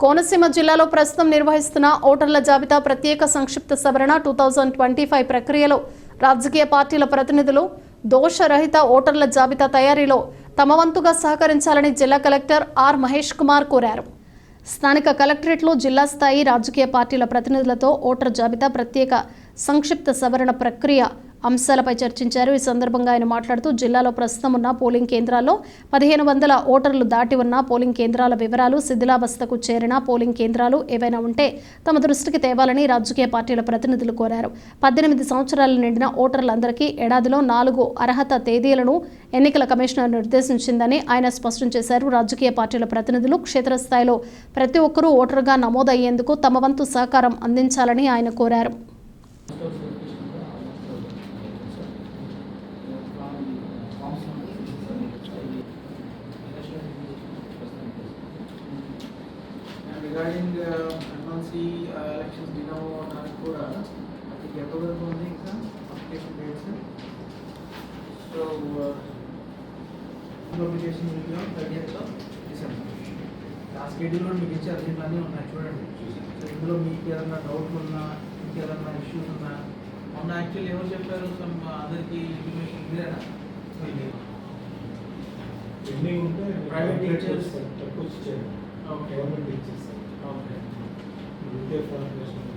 కోనసీమ జిల్లాలో ప్రస్తుతం నిర్వహిస్తున్న ఓటర్ల జాబితా ప్రత్యేక సంక్షిప్త సవరణ టూ థౌజండ్ ట్వంటీ ఫైవ్ ప్రక్రియలో రాజకీయ పార్టీల ప్రతినిధులు దోషరహిత ఓటర్ల జాబితా తయారీలో తమ వంతుగా సహకరించాలని జిల్లా కలెక్టర్ ఆర్ మహేష్ కుమార్ కోరారు. స్థానిక కలెక్టరేట్లో జిల్లా స్థాయి రాజకీయ పార్టీల ప్రతినిధులతో ఓటర్ జాబితా ప్రత్యేక సంక్షిప్త సవరణ ప్రక్రియ అంశాలపై చర్చించారు. ఈ సందర్భంగా ఆయన మాట్లాడుతూ జిల్లాలో ప్రస్తుతం ఉన్న పోలింగ్ కేంద్రాల్లో పదిహేను వందల ఓటర్లు దాటి ఉన్న పోలింగ్ కేంద్రాల వివరాలు శిథిలావస్థకు చేరిన పోలింగ్ కేంద్రాలు ఏవైనా ఉంటే తమ దృష్టికి తేవాలని రాజకీయ పార్టీల ప్రతినిధులు కోరారు. పద్దెనిమిది సంవత్సరాలు నిండిన ఓటర్లందరికీ ఏడాదిలో నాలుగు అర్హత తేదీలను ఎన్నికల కమిషనర్ నిర్దేశించిందని ఆయన స్పష్టం చేశారు. రాజకీయ పార్టీల ప్రతినిధులు క్షేత్రస్థాయిలో ప్రతి ఒక్కరూ ఓటరుగా నమోదయ్యేందుకు తమ వంతు సహకారం అందించాలని ఆయన కోరారు. And regarding uh, MLC uh, elections, we know నాకు కూడా think ఎంతవరకు ఉంది ఇంకా application dates so on thirtieth December ఆ షెడ్యూల్లో మీకు ఇచ్చే అన్నీ ఉన్నాయి చూడండి. సో ఇందులో మీకు ఏదైనా డౌట్లు ఉన్నా ఇంకేదన్నా ఇష్యూస్ ఉన్నా మొన్న యాక్చువల్లీ ఎవరు చెప్పారు సమ్ అందరికీ ఇన్ఫర్మేషన్ ఇదేనా పెండింగ్ ఉంటే Private teachers. తక్కువ ఓకే గవర్నమెంట్ టీచర్స్ ఓకే ఉంటే